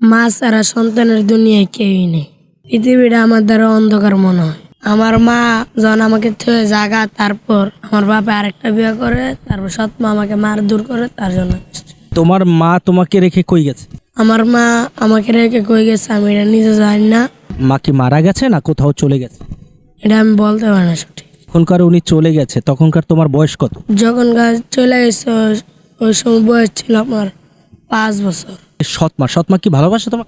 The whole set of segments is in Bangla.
মা ছাড়া সন্তানের দুনিয়ায় কেউই নেই। পৃথিবীটা আমার দ্বারা অন্ধকার মনে হয়। আমার মা যখন আমাকে থয়ে জাগা তারপর আমার বাবা আরেকটা বিয়ে করে তারপর সৎ মা আমাকে মার দূর করে তার জন্য তোমার মা তোমাকে রেখে কই গেছে? আমার মা আমাকে রেখে কই গেছে আমি এটা নিজে জানি না। মা কি মারা গেছে না কোথাও চলে গেছে? এটা আমি বলতে পারি না সঠিক। তখনকার উনি চলে গেছে তখনকার তোমার বয়স কত? যখন চলে গেছে ওই সময় বয়স ছিল আমার পাঁচ বছর। সৎমা সৎমা কি ভালোবাসে তোমার?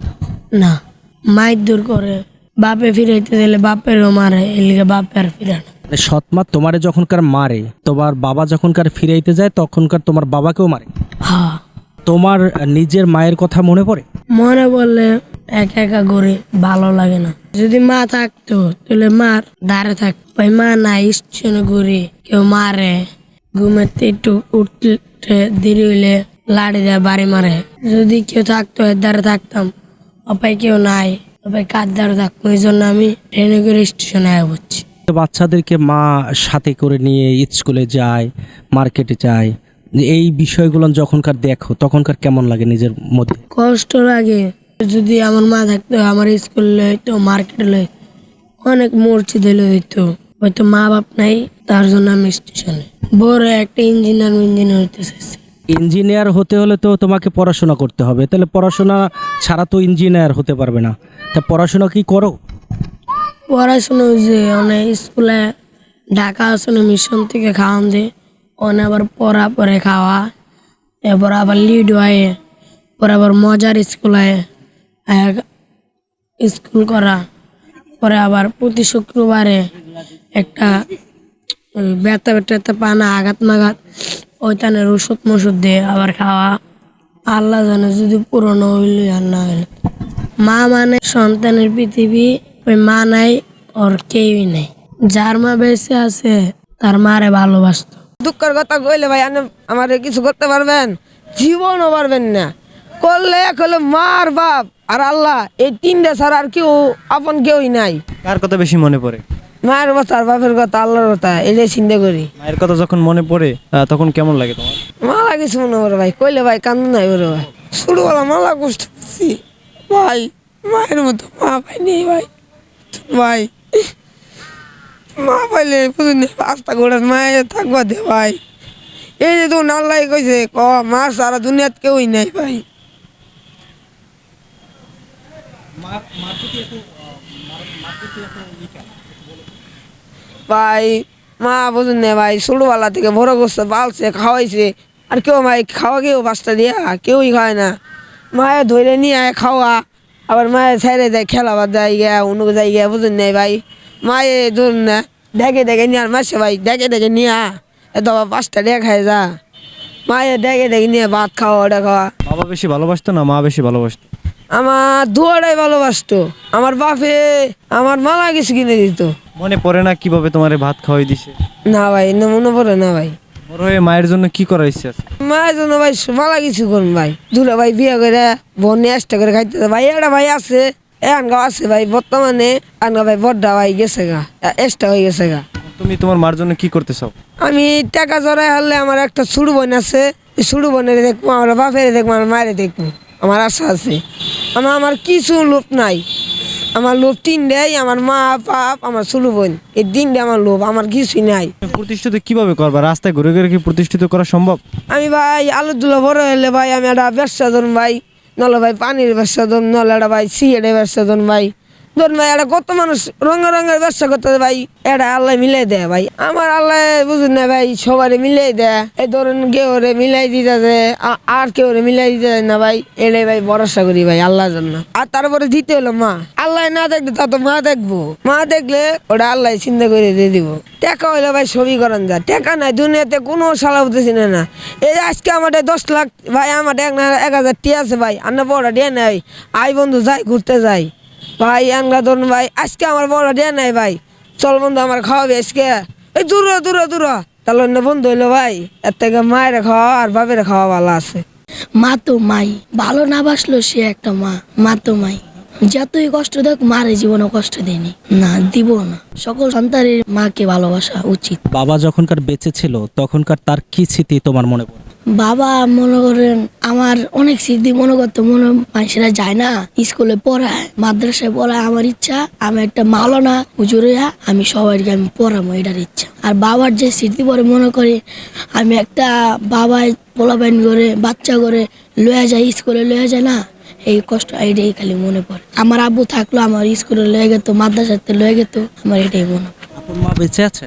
না মায়ের দূর করে বাপে ফিরাইতে গেলে বাপেরও মারে এলিগে বাপের ফিরে না। মানে সৎমা তোমারে যখনকার মারে তোমার বাবা যখনকার ফিরাইতে যায় তখনকার তোমার বাবাকেও মারে? হ্যাঁ। তোমার নিজের মায়ের কথা মনে পড়ে? মনে বললে একা একা ঘুরে ভালো লাগে না। যদি মা থাকতো তাহলে মার ধারে থাক। ওই মা না স্টেশনে ঘুরে কেউ মারে। ঘুমেতে একটু উঠতে দেরি হইলে লাড়ি দেয় বাড়ি মারে। যদি কেউ থাকতো এর ধারে থাকতাম। অপায় কেউ নাই অপায় কার ধারে থাকতো ওই জন্য আমি ট্রেনে করে স্টেশনে আয় হচ্ছি বাচ্চাদেরকে মা সাথে করে নিয়ে স্কুলে যায় মার্কেটে যায়। এই বিষয়গুলো যখনকার দেখো তখনকার কেমন লাগে নিজের মধ্যে? কষ্ট লাগে। যদি আমার মা থাকতো আমার স্কুলে হইতো মার্কেটে লইতো অনেক মসজিদ হইলে হইতো। হয়তো মা বাপ নাই তার জন্য আমি স্টেশনে। বড় একটা ইঞ্জিনিয়ার ইঞ্জিনিয়ার হইতে চাইছি ইঞ্জিনিয়ার হতে হলে তো তোমাকে পড়াশোনা করতে হবে। তাহলে পড়াশোনা ছাড়া তো ইঞ্জিনিয়ার হতে পারবে না। তা পড়াশোনা কি করো? পড়াশোনা যে অনেক স্কুলে ঢাকা আসনে মিশন থেকে খাওয়ান দে। অনেক আবার পড়া পরে খাওয়া। এরপর আবার লিড হয়। পরে আবার মজার স্কুল হয়। স্কুল করা। পরে আবার প্রতি শুক্রবারে একটা ব্যথা ব্যথা পানা আঘাত মাঘাত ওইখানের ওষুধ মষুধ দিয়ে আবার খাওয়া। আল্লাহ জানে যদি পুরনো হইলে আর না হইলে। মা মানে সন্তানের পৃথিবী ওই মা নাই ওর কেউই নেই। যার মা বেঁচে আছে তার মারে ভালোবাসতো। দুঃখের কথা কইলে ভাই আমার কিছু করতে পারবেন? জীবনও পারবেন না। করলে এক হলো মার বাপ আর আল্লাহ এই তিনটা ছাড়া আর কেউ আপন কেউই নাই। কার কথা বেশি মনে পড়ে? মায়ের কথা আর বাপের কথা আল্লাহর কথা এটাই চিন্তা করি। মায়ের কথা যখন মনে পড়ে আহ, তখন কেমন লাগে তোমার? মালা কিছু মনে করে ভাই কইলে ভাই কান্দ নাই ওরে ভাই। ছোটবেলা মালা কষ্ট করছি ভাই মায়ের মতো মা পাইনি ভাই। ভাই মা পাইলে বুঝুন রাস্তা ঘোড়ার মায়ে থাকবা দে ভাই। এই যে তো আল্লাহ কইছে ক মা সারা দুনিয়াত কেউই নাই ভাই। ভাই, মা বুঝুন না ভাই, ছোটবেলা থেকে বড় করছে, পালছে, খাওয়াইছে। আর কেউ ভাই খাওয়া কেউ পাঁচটা দিয়া, কেউই খায় না। মায়ের ধরে নিয়ে আয় খাওয়া, আবার মায়ে ছেড়ে দেয় খেলাবার দেয় গিয়া অন্য যাই গিয়া, বুঝুন নাই ভাই। মায়ে ধরুন না, দেখে দেখে নিয়ে আর মাসে ভাই, দেখে দেখে নিয়ে এত পাঁচটা দিয়ে খায় যা। মায়ে দেখে দেখে নিয়ে ভাত খাওয়া, ওটা খাওয়া। বাবা বেশি ভালোবাসতো না, মা বেশি ভালোবাসতো? আমার দুয়ারাই ভালোবাসতো। আমার বাপে আমার মালা কিছু কিনে দিত। মনে পড়ে না কীভাবে তোমার ভাত খাওয়াই দিছে? না ভাই না মনে পড়ে না ভাই। বড় হয়ে মায়ের জন্য কি করার ইচ্ছে আছে মায়ের জন্য ভাই মালা কিছু করুন ভাই। দুলা ভাই বিয়ে করে বোন নিয়ে আসতে করে খাইতে ভাই একটা ভাই আছে এখন গাও আছে ভাই বর্তমানে আনগা ভাই বড্ডা ভাই গেছে গা এক্সট্রা হয়ে গেছে গা। তুমি তোমার মার জন্য কি করতে চাও? আমি টাকা জড়াই হলে আমার একটা ছোটো বোন আছে ছোটো বোনের দেখব আমার বাপের দেখব আমার মায়ের দেখব। আমার আশা আছে। আমার আমার কিছু লোভ নাই। আমার লোভ তিন দেয় আমার মা বাপ আমার ছোটো বোন। এই দিন আমার লোভ আমার কিছুই নাই। প্রতিষ্ঠিত কীভাবে করবা? রাস্তায় ঘুরে ঘুরে কি প্রতিষ্ঠিত করা সম্ভব? আমি ভাই আলু দুলো বড় হলে ভাই আমি একটা ব্যবসা ধরুন ভাই। নলে ভাই পানির ব্যবসা ধরুন নলে একটা ভাই সিগারেটের ব্যবসা ধরুন ভাই। ধরুন ভাই একটা কত মানুষ রঙের রঙের ব্যবসা করতে ভাই এটা আল্লাহ মিলাই দেয় ভাই। আমার আল্লাহ বুঝুন না ভাই, সবারে মিলাই দেয়। এই ধরুন কেউ রে মিলাই দিতে আ- আর কেউ রে মিলাই দিতে না ভাই, এটাই ভাই ভরসা করি ভাই, আল্লাহর জন্য। আর তারপরে দিতে হলো মা। আল্লাহ না দেখলে তা তো মা দেখব। মা দেখলে ওটা আল্লাহ চিন্তা করে দিয়ে দিব। টাকা হইলে ভাই ছবি করান যা। টাকা নাই, দুনিয়াতে কোনো সালা হতেছি না না। এই আজকে আমার দশ লাখ, ভাই আমার এক হাজার টিয়া আছে ভাই আর না বড় ডিয়া নাই আই বন্ধু, যাই, ঘুরতে যাই। ভাই, আনগা ধরুন ভাই, আজকে আমার বড় ডে নাই ভাই। চল বন্ধু, আমার খাওয়াবে আজকে। এই দূর দূর দূর তাহলে অন্য বন্ধু হইল ভাই। এর থেকে মায়ের খাওয়া আর বাপের খাওয়া ভালো আছে। মা তো মাই, ভালো না বাসলো সে একটা মা। মা তো মাই। যতই কষ্ট দেখ মারে জীবনে কষ্ট দেয়নি। না দিব না। সকল সন্তানের মাকে ভালোবাসা উচিত। বাবা যখনকার বেঁচে ছিল তখনকার তার কি স্মৃতি তোমার মনে পড়ে? বাবা মনে করেন আমার অনেক স্মৃতি মনে করতো মনে মানুষেরা যায় না স্কুলে পড়ায় মাদ্রাসায় পড়ায় আমার ইচ্ছা আমি একটা মালনা হুজুরিয়া আমি সবাইকে আমি পড়াবো এটার ইচ্ছা। আর বাবার যে স্মৃতি পরে মনে করি আমি একটা বাবাই পোলাপাইন করে বাচ্চা করে লয়ে যায় স্কুলে লয়ে যায় না এই কষ্ট এটাই খালি মনে পড়ে। আমার আব্বু থাকল আমার স্কুলে লয়ে গেত মাদ্রাসাতে লয়ে গেত আমার এটাই মনে মা বেঁচে আছে?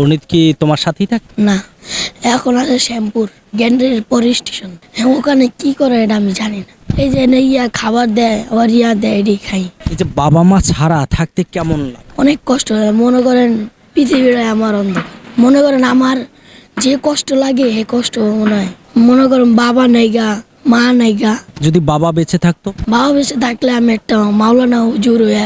উনি কি তোমার সাথেই থাকে? না এখন আছে শ্যামপুর গ্যান্ডের পরে স্টেশন। ওখানে কি করে এটা আমি জানি না। এই যে ইয়া খাবার দেয় আবার ইয়া দেয় এটাই খাই। এই যে বাবা মা ছাড়া থাকতে কেমন লাগে? অনেক কষ্ট হয়। মনে করেন পৃথিবীটা আমার অন্ধকার। মনে করেন আমার যে কষ্ট লাগে এই কষ্ট মনে হয়। মনে করেন বাবা নাই গা মা নাই গা। যদি বাবা বেঁচে থাকতো? বাবা বেঁচে থাকলে আমি একটা মাওলানা হুজুর হয়ে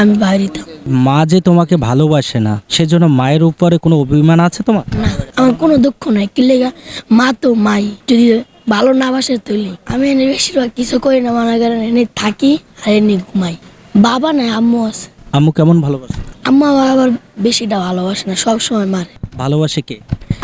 আমি বাইরিতাম মা যে তোমাকে ভালোবাসে না সেজন্য মায়ের উপরে কোনো অভিমান আছে তোমার? না আমার কোনো দুঃখ নাই। কি লেগা? মা তো মাই। যদি ভালো না বাসে তুলি আমি এনে বেশিরভাগ কিছু করি না মনে করেন এনে থাকি আর এনে ঘুমাই। বাবা নাই আম্মু আছে। আম্মু কেমন ভালোবাসে? আম্মু আবার বেশিটা ভালোবাসে না সবসময় মারে। ভালোবাসে কে?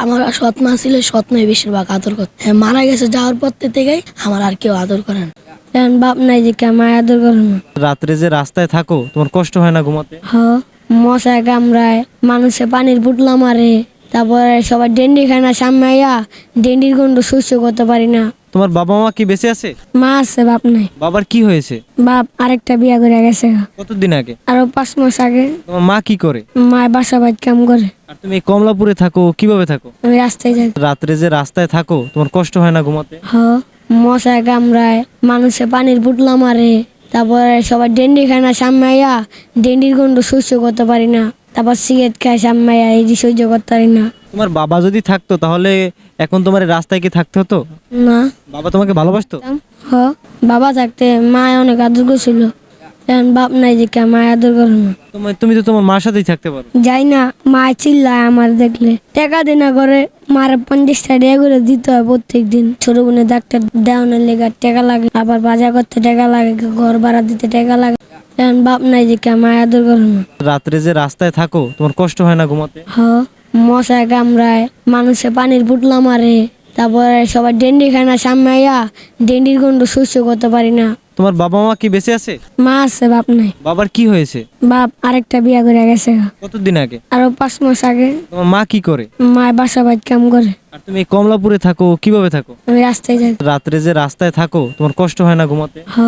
আমার সৎ মা ছিল সৎ মেয়ে বেশিরভাগ আদর করত। হ্যাঁ মারা গেছে যাওয়ার পর থেকে আমার আর কেউ আদর করেন না। এখন বাপ নাই যে কে আমার আদর করে না। রাত্রে যে রাস্তায় থাকো তোমার কষ্ট হয় না ঘুমাতে? হ্যাঁ মশা কামড়ায় মানুষে পানির বুটলা মারে তারপরে সবাই ডেন্ডি খায় না সামনে আয়া ডেন্ডির গন্ধ সহ্য করতে পারি না। তোমার বাবা মা কি বেঁচে আছে? মা আছে বাপ নাই। বাবার কি হয়েছে? বাপ আরেকটা বিয়া করে গেছে। কতদিন আগে? আরও পাঁচ মাস আগে। তোমার মা কি করে? মায় বাসা বাড়ি কাম করে। আর তুমি কমলাপুরে থাকো কীভাবে থাকো? আমি রাস্তায় যাই। রাত্রে যে রাস্তায় থাকো তোমার কষ্ট হয় না ঘুমাতে? হ মশা কামড়ায় মানুষে পানির বুটলা মারে তারপরে সবাই ডেন্ডি খায় না সামনে আইয়া ডেন্ডির গন্ধ সহ্য করতে পারি না। তারপর সিগারেট খায় সামনে আইয়া এই যে সহ্য করতে পারি না। তোমার বাবা যদি থাকতো তাহলে এখন তোমার এই রাস্তায় কি থাকতে হতো? না। বাবা তোমাকে ভালোবাসতো? হ বাবা থাকতে মা অনেক আদর করছিল। এখন বাপ নাই যে কে মায় আদর করে না। তোমার তুমি তো তোমার মার সাথেই থাকতে পারো। যাই না মা চিল্লায় আমার দেখলে। টাকা দিনা করে মার পঞ্চাশ টাকা করে দিতে হয় প্রত্যেক দিন ছোট বোনের ডাক্তার দেওয়ানোর লেগে টাকা লাগে আবার বাজার করতে টাকা লাগে ঘর ভাড়া দিতে টাকা লাগে। এখন বাপ নাই যে মায় আদর করে না রাত্রে যে রাস্তায় থাকো তোমার কষ্ট হয় না ঘুমাতে? হ মশায় কামড়ায় মানুষে পানির বুটলা মারে তারপরে সবাই ডেন্ডি খায় না সামনে আইয়া ডেন্ডির গন্ধ সহ্য করতে পারি না। তোমার বাবা মা কি বেঁচে আছে? মা আছে বাপ নাই। বাবার কি হয়েছে? বাপ আরেকটা বিয়া করে গেছে কতদিন আগে? আরও পাঁচ মাস আগে। তোমার মা কি করে? মায় বাসা বাড়ি কাম করে। আর তুমি কমলাপুরে থাকো কীভাবে থাকো? আমি রাস্তায় যাই। রাত্রে যে রাস্তায় থাকো তোমার কষ্ট হয় না ঘুমাতে? হ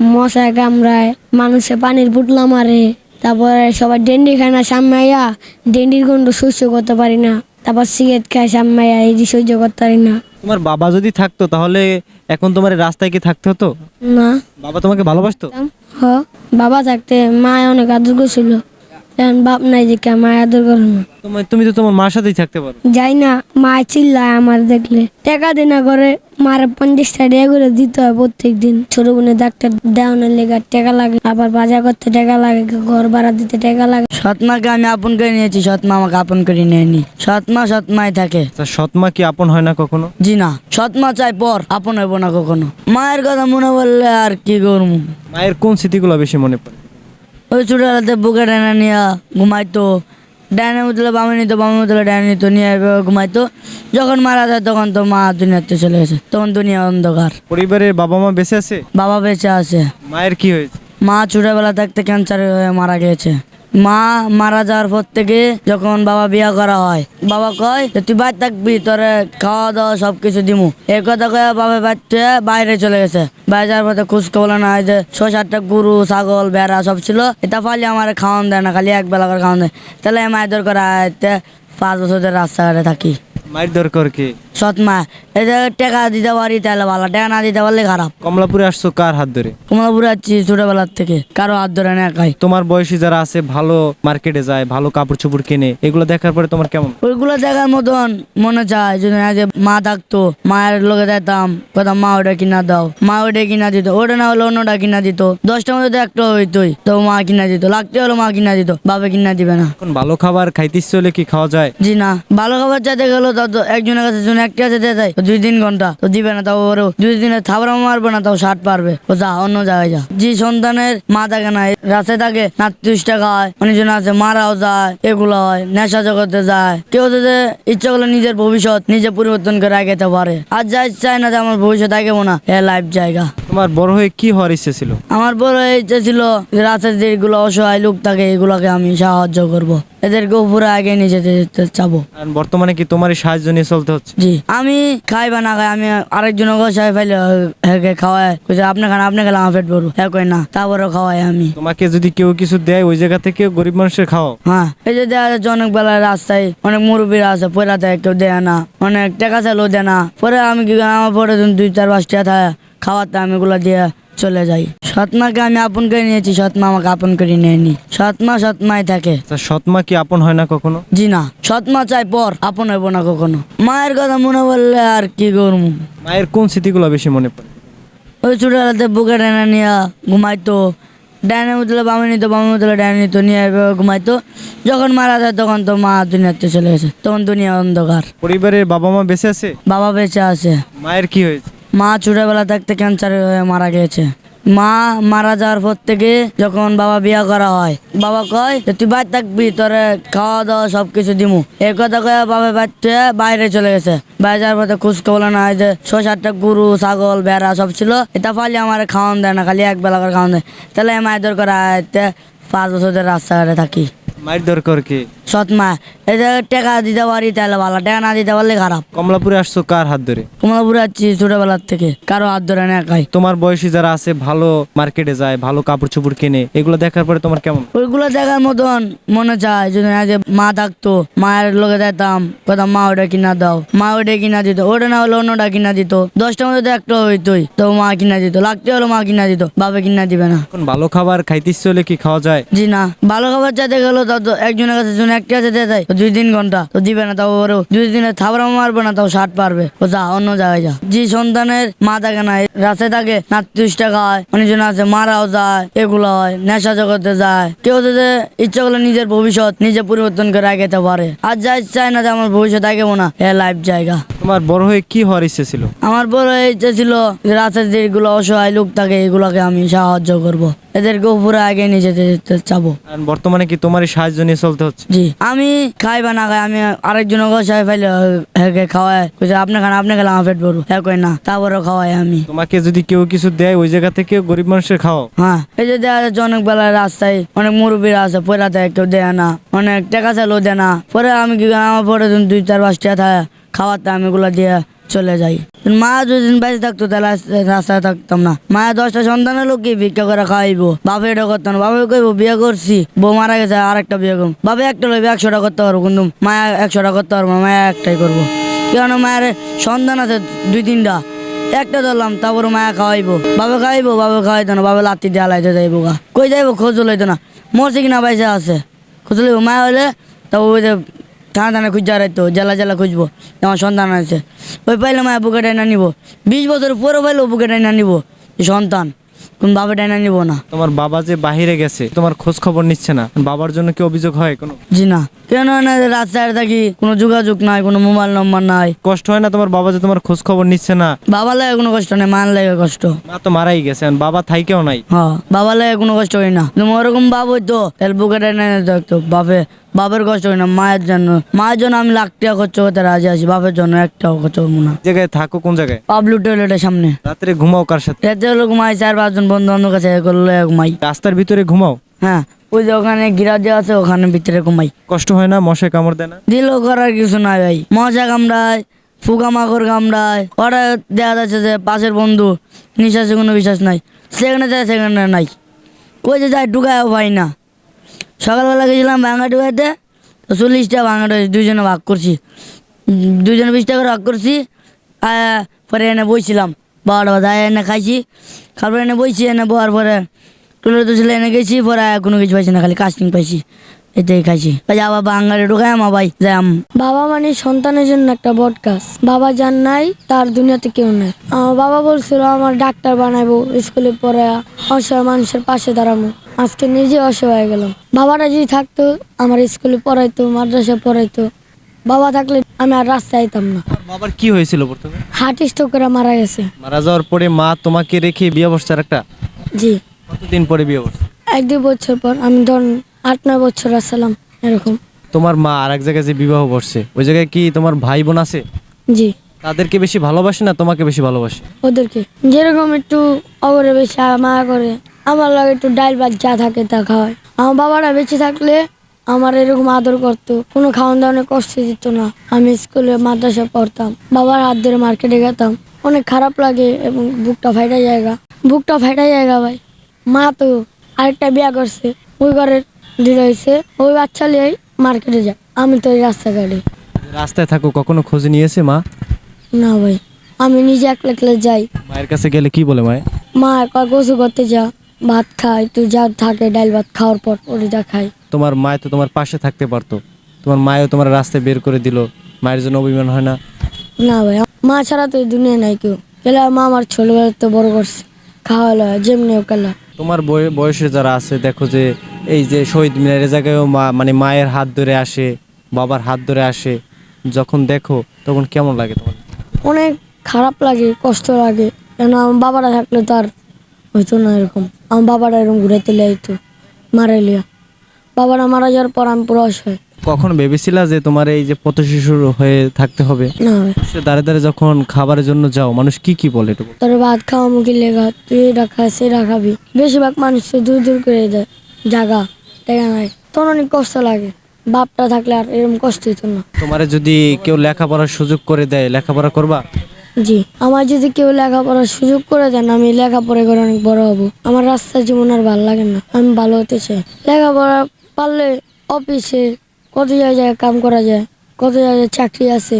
মশায় কামড়ায় মানুষে পানির বুটলা মারে। তারপরে সবাই ডেন্ডি খায় না সাম্মাইয়া। ডেন্ডির গন্ধ সহ্য করতে পারি না। তারপর সিগারেট খায় সাম্মাইয়া এই সহ্য করতে পারি না। তোমার বাবা যদি থাকতো তাহলে এখন তোমার রাস্তায় কি থাকতে হতো? না। বাবা তোমাকে ভালোবাসতো? হ্যাঁ বাবা থাকতে মা অনেক আদর করছিল। এখন বাপ নাই যে কে মায় আদর করে না। তোমার তুমি তো তোমার মার সাথেই থাকতে পারো। যাই না মা চিল্লায় আমার দেখলে। টাকা দিনা করে মার পঞ্চাশ টাকা করে দিতে হয় প্রত্যেক দিন ছোট বোনের ডাক্তার দেওয়ানের লেগে টাকা লাগে। আবার বাজার করতে টাকা লাগে ঘর ভাড়া দিতে টাকা লাগে। সৎমাকে আমি আপন করে নিয়েছি সৎমা আমাকে আপন করে নেয়নি। সৎমা সৎমাই থাকে। তা সৎমা কি আপন হয় না কখনো? জি না সৎমা চাই পর আপন হইব না কখনো। মায়ের কথা মনে পড়লে আর কি করব? মায়ের কোন স্মৃতিগুলো বেশি মনে পড়ে? ওই ছোটবেলাতে বুকে ডানা নিয়ে ঘুমাইতো। ডানে উঠলে বামে নিত বামে উঠলে ডানে নিত নিয়ে ঘুমাইতো। যখন মারা যায় তখন তো মা দুনিয়াতে চলে গেছে তখন দুনিয়া অন্ধকার। পরিবারের বাবা মা বেঁচে আছে? বাবা বেঁচে আছে। মায়ের কি হয়েছে? মা ছোটবেলা থাকতে ক্যান্সার হয়ে মারা গিয়েছে। মা মারা যাওয়ার পর থেকে যখন বাবা বিয়া করা হয়, বাবা কয় যে, তুই বাইর থাকবি, তোর খাওয়া দাওয়া সব কিছু দিমু। এই কথা কয়ে বাবা বাচ্চা বাইরে চলে গেছে। বাইরে যাওয়ার পথে খুশ খবর না হয় যে ছ সাতটা গরু, ছাগল বেড়া সব ছিল। এটা ফালি আমার খাওয়ান দেয় না, খালি এক বেলা করে খাওয়ান দেয়। তাহলে মায়ের দরকার পাঁচ বছর ধরে রাস্তাঘাটে থাকি। কি? সৎ মা এই টাকা দিতে পারি তাহলে ভালো টাকা না দিতে পারলে খারাপ। কমলাপুরে আসছো কার হাত ধরে? কমলাপুরে আছি ছোটবেলার থেকে কারও হাত ধরে না একাই। তোমার বয়সী যারা আছে ভালো মার্কেটে যায় ভালো কাপড় চোপড় কেনে এগুলো দেখার পরে তোমার কেমন? ওইগুলো দেখার মতন মনে চায় যদি না যে মা থাকতো মায়ের লোকে দিতাম কথা মা ওটা কিনা দাও। মা ওটা কিনা দিত ওটা না হলে অন্যটা কিনা দিত। দশটার মধ্যে একটা হইতোই তো মা কিনা দিত লাগতে হলো মা কিনা দিত বাবা কিনা দিবে না। এখন ভালো খাবার খাইতে ইচ্ছে হলে কি খাওয়া যায়? জি না ভালো খাবার চাইতে গেলেও তো, একজনের কাছে জন একটা আছে দিয়ে দেয় দুই তিন ঘণ্টা, তো দিবে না, তাও ওরও দুই দিনে থাবড়া মারবে না, তাও ষাট পারবে। ও যা, অন্য জায়গায় যা। যে সন্তানের মা থাকে না রাস্তায় থাকে নাত্রিশ টাকা হয় অনেকজন আছে, মারাও যায়, এগুলো হয়, নেশা জগতে যায়। কেউ যদি ইচ্ছা করলে নিজের ভবিষ্যৎ নিজে পরিবর্তন করে আগাতে পারে। আর যাই চায় না যে আমার ভবিষ্যৎ আগে না, এ লাইফ জায়গা। তোমার বড় হয়ে কি হওয়ার ইচ্ছে ছিল? আমার বড় ইচ্ছা ছিল যে রাস্তায় যেগুলো অসহায় লোক থাকে এগুলোকে আমি সাহায্য করব। এদেরকেও পুরো আগে নিয়ে যেতে চাবো। বর্তমানে কি তোমার সাহায্য নিয়ে চলতে হচ্ছে? জি। আমি খাই বা না খাই আমি আরেকজন গোসাই ফেলে হ্যাঁ খাওয়াই। কইছে আপনি খান আপনি খেলে আমার পেট ভরবো। হ্যাঁ কই না। তারপরেও খাওয়াই আমি। তোমাকে যদি কেউ কিছু দেয় ওই জায়গা থেকে গরিব মানুষের খাও হ্যাঁ। এই যে দেখা যাচ্ছে অনেক বেলায় রাস্তায় অনেক মুরব্বীরা আছে পয়লা দেয় কেউ দেয় না। অনেক টাকা চাইলেও দেয় না। পরে আমি কি আমার পরে দুই চার পাঁচ টাকা থাকে খাওয়াতে আমি এগুলো দিয়ে চলে যাই। সৎমাকে আমি আপন করে নিয়েছি সৎমা আমাকে আপন করে নেয়নি। সৎমা সৎমাই থাকে। সৎমা কি আপন হয় না কখনো? জি না সৎমা চাই পর আপন হইব না কখনো। মায়ের কথা মনে বললে আর কি করব? মায়ের কোন স্মৃতিগুলো বেশি মনে পড়ে? ওই ছোটবেলাতে বুকে ডানা নিয়ে ঘুমাইতো ডাইনে মুতলে বামে নিত বামে মুতলে ডাইনে নিত নিয়ে ঘুমাইতো। যখন মারা যায় তখন তো মা দুনিয়াতে চলে গেছে তখন দুনিয়া অন্ধকার। পরিবারের বাবা মা বেঁচে আছে? বাবা বেঁচে আছে। মায়ের কি হয়েছে? মা ছোটবেলা থাকতে ক্যান্সার হয়ে মারা গিয়েছে। মা মারা যাওয়ার পর থেকে যখন বাবা বিয়া করা হয়, বাবা কয় যে, তুই বাইর থাকবি, তোর খাওয়া দাওয়া সব কিছু দিমু। এই কথা কয়ে বাবা বাচ্চা বাইরে চলে গেছে। বাইরে যাওয়ার পথে খোঁজ খবর না যে ছ সাতটা গরু, ছাগল বেড়া সব ছিল। এটা ফালি আমার খাওয়ান দেয় না, খালি এক বেলা করে খাওয়ান দেয়। তাহলে মায়ের দরকার পাঁচ বছর ধরে রাস্তাঘাটে থাকি। দরকার কি? সৎ মা এই টাকা দিতে পারি তাহলে ভালো টাকা না দিতে পারলে খারাপ। কমলাপুরে আসছো কার হাত ধরে? কমলাপুরে আছি ছোটবেলার থেকে কারও হাত ধরে না খাই তোমার বয়সী যারা আছে ভালো মার্কেটে যায় ভালো কাপড় চোপড় কেনে এগুলো দেখার পরে তোমার কেমন? ওইগুলো দেখার মতন মনে চায় যদি না যে মা থাকতো মায়ের লোকে মা ওটা কিনা দাও। মা ওটা কিনা দিত ওটা না হলে অন্যটা কিনা দিত। দশটার মধ্যে একটা হইতোই তো মা কিনা দিত লাগতে হলো মা কিনা দিত বাবা কিনা দিবে না। এখন ভালো খাবার খাইতে হলে কি খাওয়া যায়? জি না ভালো খাবার চাইতে গেলো তো একজনের কাছে একটা আছে দিয়ে দেয়। দুই তিন ঘণ্টা তো দিবে না তাও দুই দিনে থাবড়া মারবে না তাও ষাট পারবে। ও যা অন্য জায়গায় যা। যে সন্তানের মা থাকে না রাস্তায় থাকে নাত্রিশ টাকা হয় অনেকজন আছে মারাও যায় এগুলো হয় নেশা জগতে যায়। কেউ যদি ইচ্ছা করলে নিজের ভবিষ্যৎ নিজে পরিবর্তন করে আগাতে পারে। আর যাই চায় না যে আমার ভবিষ্যৎ আগে না এ লাইফ জায়গা। তোমার বড় হয়ে কি হওয়ার ইচ্ছে ছিল? আমার বড় ইচ্ছা ছিল যে রাস্তায় যেগুলো অসহায় লোক থাকে এগুলোকে আমি সাহায্য করব। এদেরকেও পুরো আগে নিয়ে যেতে যেতে চাবো। বর্তমানে কি তোমার সাহায্য নিয়ে চলতে হচ্ছে? জি। আমি খাই বা না খাই আমি আরেকজন গোসাই ফেলে হ্যাঁ খাওয়াই। আপনি খান আপনি খেলে আমার পেট ভরবো। হ্যাঁ কই না। তারপরে খাওয়াই আমি। তোমাকে যদি কেউ কিছু দেয় ওই জায়গা থেকে গরিব মানুষের খাও হ্যাঁ। এই যে দেখা যাচ্ছে অনেক বেলায় রাস্তায় অনেক মুরব্বীরা আছে পয়লা দেয় কেউ দেয় না। অনেক টাকা চাইলেও দেয় না। পরে আমি কি আমার পরে দুই চার পাঁচ টাকা থাকে খাওয়াতে আমি এগুলো দিয়ে চলে যাই। মা যদি বেঁচে থাকতো, তাহলে রাস্তায়- থাকতাম না। মায়ের দশটা সন্তান হলো কি ভিক্ষা করে খাওয়াইবো। বাপে এটা করতাম বাপে কইবো, বিয়ে করছি, বউ মারা গেছে, আর একটা বিয়ে করব। বাপে একটা লইবে, একশোটা করতে পারব, কিন্তু মায়া একশোটা করতে পারব মায়া একটাই করব। কেন মায়ের সন্তান আছে দুই তিনটা। একটা ধরলাম, তারপর মায়া খাওয়াইবো। বাবা খাওয়াইবো বাবা খাওয়াইতো না বাবা লাত্তি দিয়ে লাইতে যাইবো গা। কই যাইবো, খোঁজ লইতো না। মরছে কিনা পাইসা আছে। খোঁজ লইবো। মায়া হইলে তারপর থানা থানা খুঁজা রাখতো জেলা জেলা খুঁজবো আমার সন্তান আছে। ওই পাইলে মায়া বুকে ডাইনা নিব। বিশ বছর পরে পাইলেও বুকে ডাইনা নিব সন্তান কোন বাবা ডাইনা নিব না। তোমার বাবা যে বাহিরে গেছে তোমার খোঁজ খবর নিচ্ছে না বাবার জন্য কি অভিযোগ হয় কোনো? জি না। কেন না রাস্তায় থাকি কোনো যোগাযোগ নাই কোনো মোবাইল নম্বর নাই। কষ্ট হয় না তোমার বাবা যে তোমার খোঁজ খবর নিচ্ছে না? বাবার লাগে কোনো কষ্ট নেই মার লাগে কষ্ট। মা তো মারাই গেছে আর বাবা থাইকেও নাই। হ্যাঁ বাবার লাগে কোনো কষ্ট হয় না। তুমি ওরকম বাপ হইতো তাহলে বুকে ডাইনা দেখতো বাপে বাপের কষ্ট হয় না মায়ের জন্য। মায়ের জন্য আমি লাখ টাকা খরচ করতে রাজি আছি বাপের জন্য একটাও খরচ করব না। জায়গায় থাকো কোন জায়গায়? পাবলু টয়লেটের সামনে। রাত্রে ঘুমাও কার সাথে? রাতে হলো ঘুমাই চার পাঁচজন বন্ধু বান্ধব কাছে করলে ঘুমাই। রাস্তার ভিতরে ঘুমাও? হ্যাঁ ওই যে ওখানে গিরা যে আছে ওখানে ভিতরে ঘুমাই। কষ্ট হয় না মশায় কামড় দেয় না? দিল করার কিছু নাই ভাই। মজা কামড়ায় ফুকা মাকড় কামড়ায়। ওরা দেখা যাচ্ছে যে পাশের বন্ধু নিঃশ্বাসে কোনো বিশ্বাস নাই। সেখানে যায় সেখানে নাই। কই যে যায় ঢুকায়ও ভাই না। সকালবেলা গেছিলাম ভাঙা বাড়িতে তো চল্লিশটা ভাঙা দুজনে ভাগ করছি। দুজনে বিশ টাকা ভাগ করছি পরে এনে বইছিলাম। বারোটা বাজে এনে খাইছি। খাবার এনে বইছি, এনে বওয়ার পরে টুলের তো ছিল এনে গেছি, পরে কোনো কিছু পাইছি না, খালি কাস্টিং পাইছি। এটাই খাইছি। আবার বাঙালি ঢুকাই আমার ভাই যাম। বাবা মানে সন্তানের জন্য একটা বট গাছ। বাবা যার নাই তার দুনিয়াতে কেউ নাই। আমার বাবা বলছিল আমার ডাক্তার বানাবো স্কুলে পড়ে অসহায় মানুষের পাশে দাঁড়াবো আজকে নিজে অসহায় গেলাম। বাবাটা যদি থাকতো আমার স্কুলে পড়াইতো মাদ্রাসা পড়াইতো। বাবা থাকলে আমি আর রাস্তায় আইতাম না। তোমার বাবার কি হয়েছিল প্রথমে? হার্ট স্ট্রোক করে মারা গেছে। মারা যাওয়ার পরে মা তোমাকে রেখে বিয়ে বসছে একটা জি। কতদিন পরে বিয়ে বসছে? এক দুই বছর পর আমি ধরুন আট নয় বছর আসলাম এরকম। তোমার মা আর এক জায়গায় যে বিবাহ বসছে ওই জায়গায় কি তোমার ভাই বোন আছে? জি। তাদেরকে বেশি ভালোবাসে না তোমাকে বেশি ভালোবাসে? ওদেরকে। যেরকম একটু অগরে বেশি মায়া করে আমার লাগে একটু ডাইল ভাত যা থাকে তা খাওয়ায়। আমার বাবারা বেঁচে থাকলে আমার এরকম আদর করতো কোনো খাওয়ান দাওয়ানে কষ্ট দিত না। আমি স্কুলে মাদ্রাসা পড়তাম বাবার হাত ধরে মার্কেটে গেতাম। অনেক খারাপ লাগে এবং বুকটা ফাইটা জায়গা। বুকটা ফাইটা জায়গা ভাই। মা তো আরেকটা বিয়া করছে ওই ঘরের হয়েছে ওই বাচ্চা লিয়েই মার্কেটে যায়। আমি তো এই রাস্তাঘাটে। রাস্তায় থাকো কখনো খোঁজ নিয়েছে মা? না ভাই আমি নিজে একলা একলা যাই। মায়ের কাছে গেলে কি বলে মায়ে? মা কয় গোসু করতে যা ভাত খাই তুই যা থাকে ডাল ভাত খাওয়ার পর ওরে যা খাই তোমার মায় তো তোমার পাশে থাকতে পারতো। তোমার মায়ও তোমার রাস্তায় বের করে দিল। মায়ের জন্য অভিমান হয় না? না ভাই মা ছাড়া তো এই দুনিয়া নাই কেউ। গেলে মা আমার ছোটবেলা তো বড় করছে। খাওয়ালো যেমনি ওকেলা তোমার বয়- বয়সে যারা আছে, দেখো যে এই যে শহীদ মিনারের জায়গায়ও মা মানে মায়ের হাত ধরে আসে, বাবার হাত ধরে আসে, যখন দেখো তখন কেমন লাগে তোমার? অনেক খারাপ লাগে, কষ্ট লাগে। কেন আমার বাবারা থাকলে তো আর হইতো না এরকম। আমার বাবারা এরকম ঘুরে তুলে আইতো মারা লিয়া বাবারা মারা যাওয়ার পর আমি পুরো অসহায়। কখন ভেবেছিলা যে তোমার এই যে পথ শিশুর হয়ে থাকতে হবে? না। সে দাঁড়ে দাঁড়ে যখন খাবারের জন্য যাও মানুষ কি কি বলে একটু তোর ভাত খাওয়া মুখে লেগা তুই এটা খা সেটা খাবি। বেশিরভাগ মানুষ তো দূর দূর করে দেয় জাগা টাকা নাই। তখন অনেক কষ্ট লাগে। বাপটা থাকলে আর এরকম কষ্ট হতো না। তোমারে যদি কেউ লেখাপড়ার সুযোগ করে দেয় লেখাপড়া করবা? জি। আমার যদি কেউ লেখাপড়ার সুযোগ করে দেন আমি লেখাপড়া করে অনেক বড় হব। আমার রাস্তা জীবন আর ভালো লাগে না। আমি ভালো হতে চাই। লেখাপড়া পারলে অফিসে কত জায়গায় কাম করা যায়, কত জায়গায় চাকরি আছে।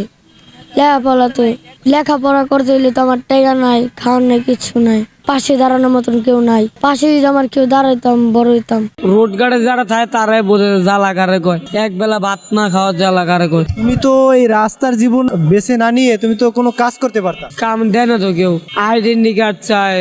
লেখাপড়া তুই লেখাপড়া করতে গেলে তো আমার টাকা নাই, খাওয়ার নাই, কিছু নাই। পাশে দাঁড়ানোর মতন কেউ নাই। পাশে যদি আমার কেউ দাঁড়াইতাম বড় হইতাম। রোড গাড়ে যারা থাকে তারাই বোঝে জ্বালা কারে কয়। এক বেলা ভাত না খাওয়া জ্বালা কারে কয়। তুমি তো এই রাস্তার জীবন বেছে না নিয়ে তুমি তো কোনো কাজ করতে পারতা। কাম দেয় না তো কেউ। আইডেন্টি কার্ড চায়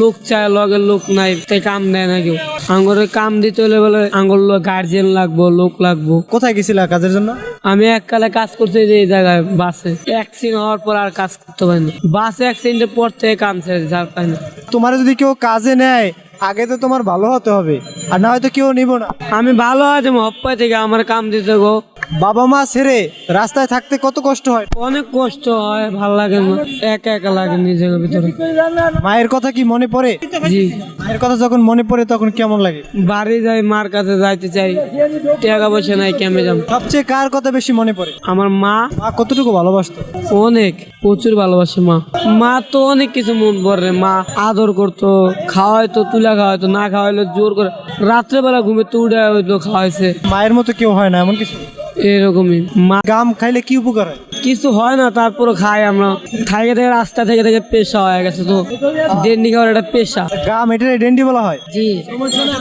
লোক চায় লগের লোক নাই তাই কাম দেয় না কেউ। আঙ্গরে কাম দিতে হলে বলে আঙ্গুর গার্জিয়ান লাগবো লোক লাগবো। কোথায় গেছিলা কাজের জন্য? আমি এককালে কাজ করতে যে এই জায়গায় বাসে। অ্যাক্সিডেন্ট হওয়ার পর আর কাজ করতে পারিনি। বাসে অ্যাক্সিডেন্টের পর থেকে কাম ছেড়ে যার পাই না তোমার যদি কেউ কাজে নেয়, আগে তো তোমার ভালো হতে হবে, আর না হয়তো কেউ নিব না। আমি ভালো আছি হপ্পা থেকে আমার কাম দিতে গো। বাবা মা ছেড়ে রাস্তায় থাকতে কত কষ্ট হয়? অনেক কষ্ট হয় ভালো লাগে না। একা একা লাগে নিজের ভিতরে। মায়ের কথা কি মনে পড়ে? জি। মায়ের কথা যখন মনে পড়ে তখন কেমন লাগে? বাড়ি যাই মার কাছে যাইতে চাই। টাকা পয়সা নাই কেমে যাম সবচেয়ে কার কথা বেশি মনে পড়ে? আমার মা। মা কতটুকু ভালোবাসতো? অনেক প্রচুর ভালোবাসে মা। মা তো অনেক কিছু মন পড়ে মা আদর করতো খাওয়াইতো তুলা খাওয়াইতো না খাওয়াইলে জোর করে। রাত্রেবেলা ঘুমে তো উঠে হইতো খাওয়াইছে। মায়ের মতো কেউ হয় না এমন কিছু? এরকমই। মা গাম খাইলে কি উপকার হয়? কিছু হয় না তারপরে খাই আমরা। খাইয়ে থেকে রাস্তা থেকে থেকে পেশা হয়ে গেছে তো। ডেন্ডি খাওয়ার একটা পেশা। গাম এটা ডেন্ডি বলা হয়? জি।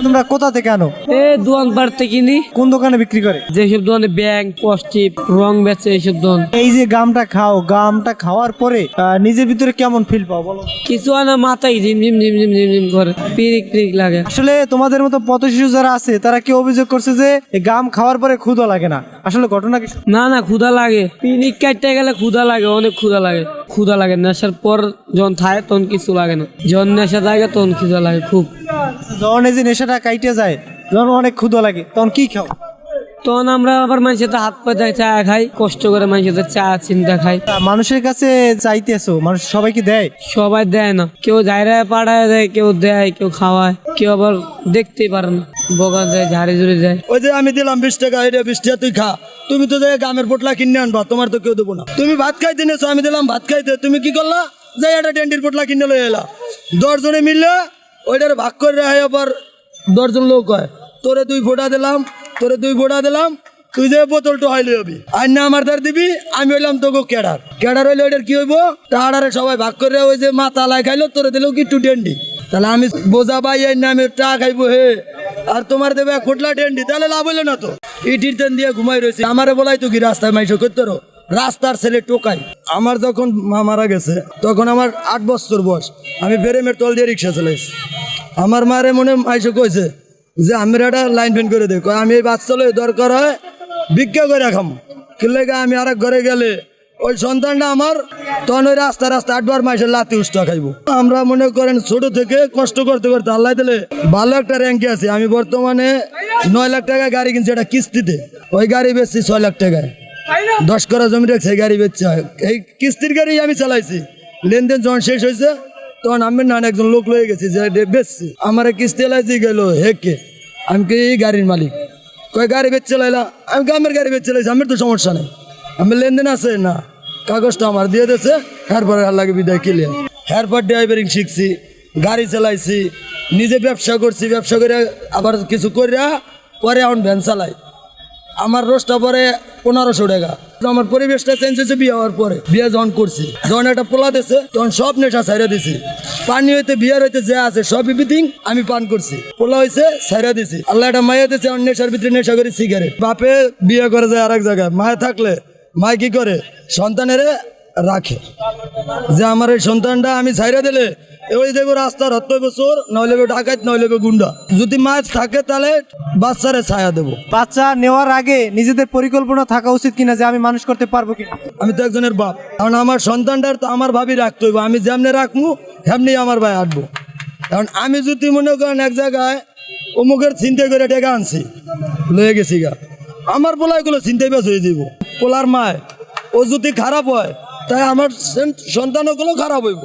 তোমরা কোথা থেকে আনো? এ দোকান পাড়তে কিনি কোন দোকানে বিক্রি করে? যেসব দোকানে ব্যাংক পস্টিপ রং বেচে এইসব দোকান এই যে গামটা খাও গামটা খাওয়ার পরে আহ, নিজের ভিতরে কেমন ফিল পাও বলো? কিছু হয় না মাথায় ঝিম ঝিম ঝিম ঝিম ঝিম ঝিম করে পিরিক পিরিক লাগে। আসলে তোমাদের মতো পথ শিশু যারা আছে তারা কি অভিযোগ করছে যে এই গাম খাওয়ার পরে ক্ষুধা লাগে না? আসলে ঘটনা কি? না না ক্ষুধা লাগে। পিকনিক কাটতে গেলে ক্ষুধা লাগে অনেক ক্ষুধা লাগে। ক্ষুধা লাগে নেশার পর যখন থাকে তখন কিছু লাগে না। যখন নেশা থাকে তখন ক্ষুধা লাগে খুব। যখন এই যে নেশাটা কাইটে যায় যখন অনেক ক্ষুধা লাগে তখন কি খাও? তখন আমরা আবার মানুষের তো হাত পা দেয় চা খাই কষ্ট করে মানুষের চা চিন্তা খাই। মানুষের কাছে চাইতেছো? মানুষ সবাইকে দেয়? সবাই দেয় না। কেউ যাইরা পাড়ায় দেয় কেউ দেয় কেউ খাওয়ায় কেউ আবার দেখতেই পারে না। বকা দেয় ঝাড়ি ঝুড়ি দেয় ওই যে আমি দিলাম বিশ টাকা এটা বিশ টাকা তুই খা। তুমি তো যে গামের পোটলা কিনে আনবা তোমার তো কেউ দেবো না। তুমি ভাত খাইতে নেছো আমি দিলাম ভাত খাইতে। তুমি কি করলা? যাই একটা ডেন্ডির পোটলা কিনে লয়ে এলা। দশজনে মিললে ওইটার ভাগ করে রাখে আবার দশজন লোক হয়। তোরে দুই ফোঁটা দিলাম তোরে দুই ফোঁটা দিলাম, তুই যে বোতলটা হইলে হবি। আর না আমার ধার দিবি, আমি হইলাম তোকে কেডার ক্যাডার হইলে ওইটার কি হইব? টাড়ারে সবাই ভাগ করে ওই যে মা তালায় খাইলো তোরে দিলেও কি টু ডেন্ডি। তাহলে আমি বোঝা পাই এই নামে টা খাইবো হে। আর তোমার দেবে খোটলা ডেন্ডি, তাহলে লাভ হইল না তো। ইটির তেন দিয়ে ঘুমাই রয়েছে আমারে বলাই তো কি রাস্তায় মাইসো করতে রো রাস্তার ছেলে টোকাই। আমার যখন মা মারা গেছে, তখন আমার আট বছর বয়স। আমি বেরেমের তল দিয়ে রিক্সা চালাইছি। আমার মারে মনে মাইসো কইছে যে আমি একটা লাইন ফেন করে দে কয়, আমি এই বাচ্চা লই দরকার হয় ভিক্ষা করে খাম। কিলেগা আমি আরেক ঘরে গেলে, ওই সন্তানটা আমার তখন ওই রাস্তা রাস্তা আটবার মাসে লাতি উষ্টা খাইবো। আমরা মনে করেন ছোট থেকে কষ্ট করতে করতে, আল্লাহ দিলে ভালো একটা র্যাঙ্কে আছে। আমি বর্তমানে নয় লাখ টাকা গাড়ি কিনছি, এটা কিস্তিতে। ওই গাড়ি বেচছি ছয় লাখ টাকায়। দশ করা জমি রেখেছে গাড়ি বেচছে। এই কিস্তির গাড়ি আমি চালাইছি। লেনদেন যখন শেষ হয়েছে তখন আমি না একজন লোক লয়ে গেছি যে বেচছি। আমার কিস্তি এলাইছি গেল হেকে আমি কি গাড়ির মালিক? কয়, গাড়ি বেচছে লাইলা? আমি গ্রামের গাড়ি বেচছে লাইছি, আমার তো সমস্যা নেই। আমি লেনদেন আছে না? কাগজটা আমার দিয়ে দিয়েছে, এরপরে আর লাগে বিদায় কিলে। এরপর ড্রাইভারিং শিখছি, গাড়ি চালাইছি, নিজে ব্যবসা করছি, ব্যবসা করে আবার কিছু করিয়া পরে এখন ভ্যান চালাই। আমার রোজটা পরে পনেরোশো টাকা। আমার পরিবেশটা চেঞ্জ হয়েছে বিয়ে হওয়ার পরে। বিয়ে যখন করছি, যখন একটা পোলা দিছে, তখন সব নেশা ছাইরা দিছি। পানি হইতে, বিয়ার হইতে যে আছে সব এভরিথিং আমি পান করছি। পোলা হয়েছে ছাইরা দিছি। আল্লাহ একটা মায়া দিছে, আমার নেশার ভিতরে নেশা করি সিগারেট বাপে বিয়ে করে যায় আরেক জায়গায়। মায়ে থাকলে, মায় কি করে? সন্তানেরে রাখে। যে আমার এই সন্তানটা আমি ছাইরা দিলে ওই দেবো রাস্তার হত্য বছর নইলে ডাকাত নইলে গুন্ডা। যদি মাছ থাকে তাহলে বাচ্চারে ছায়া দেবো। বাচ্চা নেওয়ার আগে নিজেদের পরিকল্পনা থাকা উচিত কিনা যে আমি মানুষ করতে পারব কিনা? আমি তো একজনের বাপ। কারণ আমার সন্তানটার তো আমার ভাবি রাখতে হইব। আমি যেমনি রাখব তেমনি আমার ভাই আটবো কারণ আমি যদি মনে করেন এক জায়গায় অমুকের চিন্তা করে টেকা আনছি লয়ে গেছি গা। আমার পোলাগুলো চিন্তাই বেশ হয়ে যাব পোলার মায় ও যদি খারাপ হয় তাই আমার সন্তানগুলো খারাপ হইব।